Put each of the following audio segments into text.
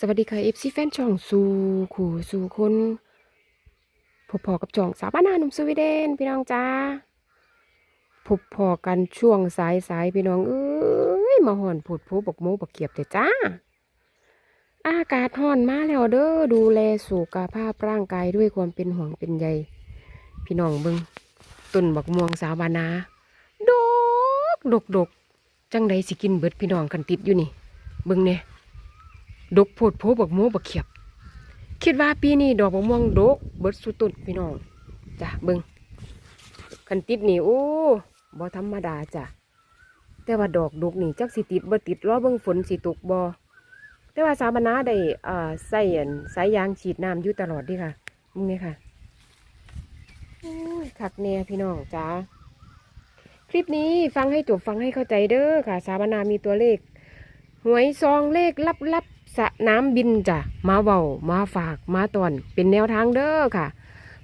สวัสดีค่ะเอฟซีแฟนช่องสู่ขู่สู่คนพบพอกับช่องสาวบ้านนาหนุ่มสวีเดนพี่น้องจ้าพบพอกันช่วงสายสายพี่น้องเอ้ยมาห่อนผุดโผบกโมบกเกียบเถอะจ้า อากาศห่อนมาแล้วเด้อดูแลสุขภาพร่างกายด้วยความเป็นห่วงเป็นใยพี่น้องเบิงต้นบักม่วงสาวบานาดกดกดกจังใดสิกินเบิดพี่น้องกันติดอยู่นี่เบิงเนี่ย ดกโพดโพบักโมบักเขียบ คิดว่าปีนี้ดอกบักม่วงดก เบิดสุดต้นพี่น้องจ้ะเบิงคันติดนี่โอ้บ่ธรรมดาจ้ะแต่ว่าดอกดกนี่จักสิติดบ่ติดรอเบิ่งฝนสิตกบ่แต่ว่าสาบนาได้อ่าใส่สายยางฉีดน้ำอยู่ตลอดดิค่ะมึงนี่ค่ะโอ้ยคักแน่พี่น้องจ้าคลิปนี้ฟังให้จบฟังให้เข้าใจเด้อค่ะ สาบนามีตัวเลข หวยซองเลขลับ ลับๆสนามบินจ้ะมาเว้ามาฝากมาตอน เป็นแนวทางเด้อค่ะ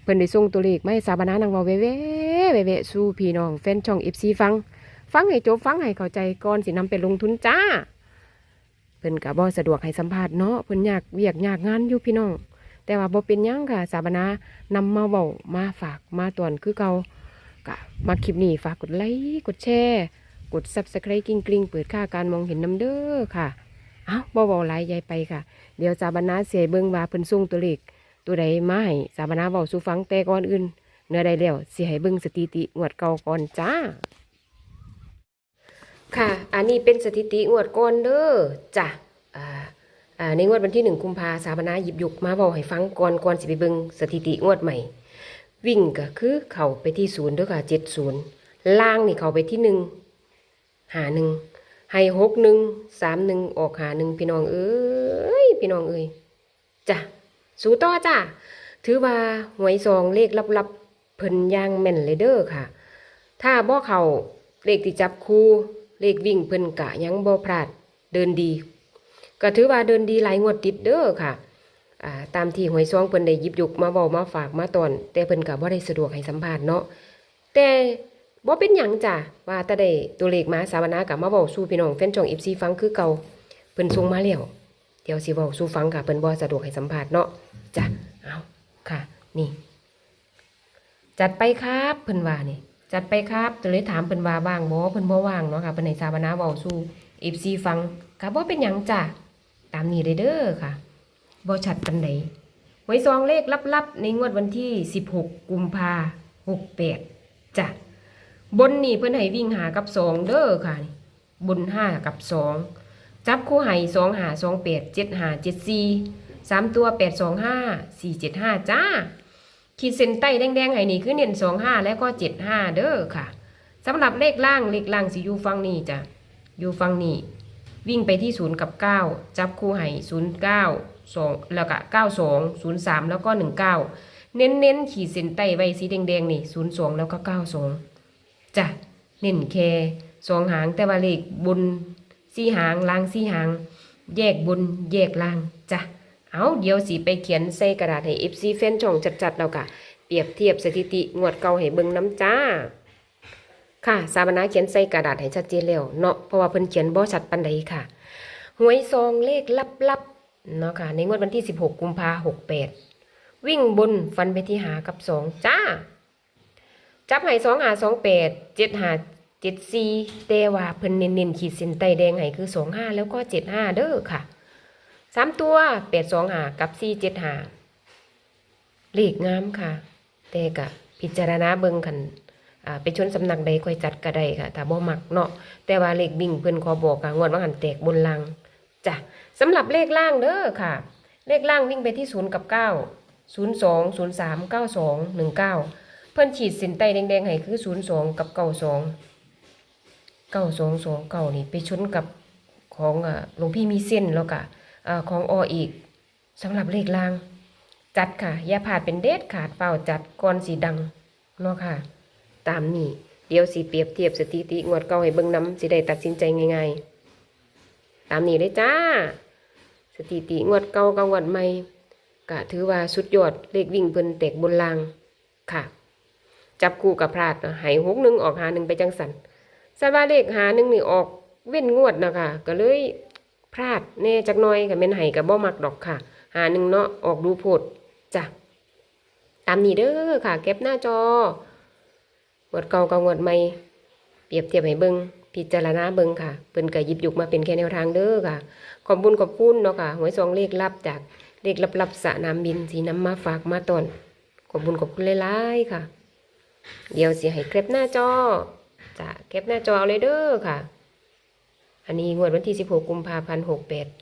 เพิ่นได้ส่งตัวเลขมาให้สาบานานางเว้าเว่เว่เว่เว่สู่พี่น้องแฟนช่อง FC ฟัง ฟังให้จบฟังให้เข้าใจก่อนสินำไปลงทุนจ้า เพิ่นก็บ่สะดวกให้สัมภาษณ์เนาะเพิ่นอยากเวียกอยากงานอยู่พี่น้อง แต่ว่าบ่เป็นยังค่ะ สาบานานำมาเว้ามาฝากมาตอนคือเก่าก็มาคลิปนี้ฝากกดไลค์กดแชร์กด subscribe กิ้งกลิ้งเปิดค่าการมองเห็นน้ำเด้อค่ะ อ้าบ่เบาหลายยายไปค่ะ เดี๋ยวสาบนาเสียเบิ่งว่าเพิ่นส่งตัวเลขตัวใดมาให้สาบนาเว้าสู่ฟังแต่ก่อนอื่น เนื้อใดแล้วสิให้เบิ่งสถิติงวดเก่าก่อนจ้า ค่ะ อันนี้เป็นสถิติงวดก่อนเด้อจ้ะอ่าอ่าในงวดวันที่หนึ่งกุมภาสาบนาหยิบยกมาเว้าให้ฟังก่อนก่อนสิไปเบิ่งสถิติงวดใหม่ วิ่งก็คือเข้าไปที่ศูนย์เด้อค่ะเจ็ดศูนย์ล่างนี่เข้าไปที่หนึ่งหาหนึ่ง ให้หกหนึ่งสามหนึ่งออกหาหนึ่งพี่น้องเอ้ยพี่น้องเอ้ยจ้ะสู้ต่อจ้ะถือว่าหวยซองเลขลับๆเพิ่นยางแม่นเลยเด้อค่ะ ถ้าบ่เขาเลขที่จับคู่เลขวิ่งเพิ่นกะยังบ่พลาดเดินดี ก็ถือว่าเดินดีหลายงวดติดเด้อค่ะตามที่หวยซองเพิ่นได้ยิบยกมาเว้ามาฝากมาตอน แต่เพิ่นก็บ่ได้สะดวกให้สัมภาษณ์เนาะแต่ บ่เป็นหยังจ้ะว่าแต่ได้ตัวเลขมาสาวนากับมาเว้าสู่พี่น้องแฟนช่อง FC ฟังคือเก่าเพิ่นส่งมาแล้วเดี๋ยวสิเว้าสู่ฟังค่ะเพิ่นบ่สะดวกให้สัมภาษณ์เนาะจ้ะเอาค่ะ นี่ จัดไปครับเพิ่นว่านี่จัดไปครับก็เลยถามเพิ่นว่าว่างบ่เพิ่นบ่ว่างเนาะค่ะเพิ่นให้สาวนาเว้าสู่ FC ฟังก็บ่เป็นหยังจ้ะตามนี้เลยเด้อค่ะบ่ชัดปานใดหวยซองเลขลับๆ ในงวดวันที่ 16 กุมภา68จ้ะ บนนี่เพิ่นให้วิ่งหากับสองเด้อค่ะนี่บนห้ากับสองจับคู่ให้สองหาสองแปดเจ็ดหาเจ็ดสี่สามตัวแปดสองห้าสี่เจ็ดห้าจ้า ขีดเส้นใต้แดงๆให้นี่คือเน้นสองห้าแล้วก็เจ็ดห้าเด้อค่ะสำหรับเลขล่างเลขล่างสิอยู่ฟังนี่จ้ะอยู่ฟังนี่วิ่งไปที่ศูนย์กับเก้าจับคู่ให้ศูนย์เก้าสองแล้วก็เก้าสองศูนย์สามแล้วก็หนึ่งเก้าเน้นๆขีดเส้นใต้ไว้สีแดงๆนี่ศูนย์สองแล้วก็เก้าสอง จ้ะเน้นแค่สองหางแต่ว่าเลขบนสี่หางล่างสี่หาง แยกบนแยกล่างจ้ะเอาเดี๋ยวสิไปเขียนใส่กระดาษให้ FC แฟนช่องจัดๆแล้วกะเปรียบเทียบสถิติงวดเก่าให้เบิ่งน้ำจ้า ค่ะ สามนาเขียนใส่กระดาษให้ชัดเจนแล้วเนาะเพราะว่าเพิ่นเขียนบ่ชัดปานใดค่ะหวยซองเลขลับๆเนาะค่ะในงวดวันที่ 16 กุมภาพันธ์68วิ่งบนฟันไปที่หากับสองจ้า จับให้สองหาสองแปดเจ็ดหาเจ็ดสี่แต่ว่าเพิ่นเน้นๆขีดเส้นใต้แดงให้คือสองห้าแล้วก็เจ็ดห้าเด้อค่ะสามตัวแปดสองหากับสี่เจ็ดหาเลขงามค่ะ แต่กะพิจารณาเบิ่งคันอ่าไปชนสำนักใดค่อยจัดก็ได้ค่ะถ้าบ่มักเนาะแต่ว่าเลขบิ่งเพิ่นขอบอกค่ะงวดว่าหันแตกบนลังจ้ะสำหรับเลขล่างเด้อค่ะ เลขล่างวิ่งไปที่ศูนย์กับเก้าศูนย์สองศูนย์สามเก้าสองหนึ่งเก้า เพิ่อนฉีดเส้นใต้แดงๆให้คือศูนย์สองกับเก้าสองเก้าสองสองเก้านี่ไปชนกับของอ่าหลวงพี่มีเส้นแล้วก็ของออีกสำหรับเลขล่าง จัดค่ะ อย่าผาดเป็นเด็ดขาดเปล่าจัดก่อนสีดังเนาะค่ะ ตามนี้เดี๋ยวสีเปรียบเทียบสถิติงวดเก่าให้เบิ่งนำสิได้ตัดสินใจง่ายๆ ตามนี้เลยจ้า สถิติงวดเก่ากับงวดใหม่ก็ถือว่าสุดยอดเลขวิ่งเพิ่นแตกบนลางค่ะ จับคู่กับพลาดนะหายหกหนึ่งออกหาหนึ่งไปจังสันสันว่าเลขหาหนึ่งนี่ออกเว้นงวดนะคะก็เลยพลาดแน่จักน่อยก็แม่นให้ก็บ่มักดอกค่ะ หาหนึ่งเนาะออกดูโพดจ้ะตามนี้เด้อค่ะเก็บหน้าจองวดเก่ากับงวดใหม่เปรียบเทียบให้เบิ่งพิจารณาเบิ่งค่ะเพิ่นก็หยิบยุกมาเป็นแค่แนวทางเด้อค่ะ ขอบคุญขอบคุณเนาะค่ะหวยซองเลขลับจากเลขลับๆสะนามบินสีน้ำมาฝากมาตอนขอบคุญขอบคุณหลายๆค่ะ เดี๋ยวสิให้เคปหน้าจอจะเคปหน้าจอเอาเลยเด้อค่ะ อันนี้งวดวันที่ 16 กุมภาพันธ์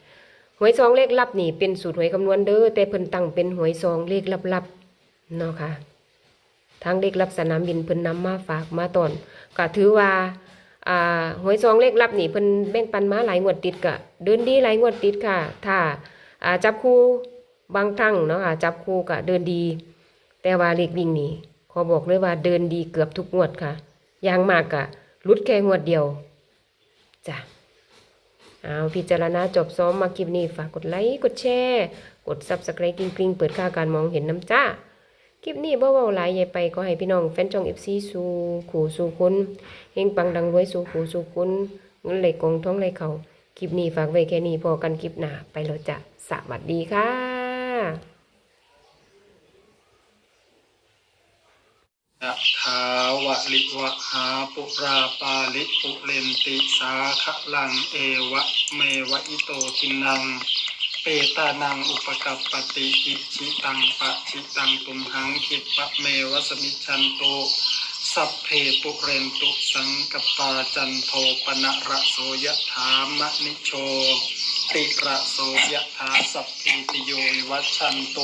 68หวยซองเลขลับนี่เป็นสูตรหวยคำนวณเด้อแต่เพิ่นตั้งเป็นหวยซองเลขลับๆเนาะค่ะทางเลขลับสนามบินเพิ่นนำมาฝากมาตอนก็ถือว่าหวยซองเลขลับนี่เพิ่นแบ่งปันมาหลายงวดติดก็เดินดีหลายงวดติดค่ะ ถ้าอ่าจับคู่บางครั้งเนาะค่ะจับคู่ก็เดินดี แต่ว่าเลขวิ่งนี่ ขอบอกเลยว่าเดินดีเกือบทุกงวดค่ะยางมากกะลุดแค่งวดเดียวจ้ะเอาพิจารณาจบซ้อมมาคลิปนี้ฝากกดไลค์กดแชร์กด subscribe กริ๊งกริ๊งเปิดค่าการมองเห็นน้ำจ้าคลิปนี้บ่เว้าหลายใหญ่ไปก็ให้พี่น้องแฟนจอง FC สู่ขู่สู่คนเฮงปังดังรวยสู่ขู่สู่คนเงินไหลกองท้องไหลเขาคลิปนี้ฝากไว้แค่นี้พอกันคลิปหน้าไปแล้วจ้ะสวัสดีค่ะ ยะถ ลิวะหาปุราปาลิปุเรนติสาคะลังเอวะเมวะอิโตทินัง เปตานังอุปกัปปติอิชิตังปะชิตังตุมหังคิปะเมวะสมิจันโตสัพเพปุเรนตุสังกปาจันโทปนะระโสยถามะนิโชติระโสยถาสัพพิติโยวิวัชันโต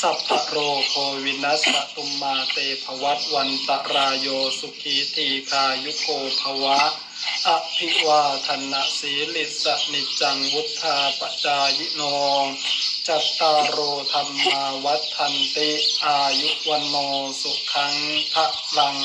สัพพโรโควินัสสตุมมาเตภวัตวันตรายโยสุขีทีคายุโกภวะ อภิวาทนะสีลิสนิจังวุธาปจายโนจัตตารโอธรรมาวัฒนติ อายุวันโนสุขังพระลัง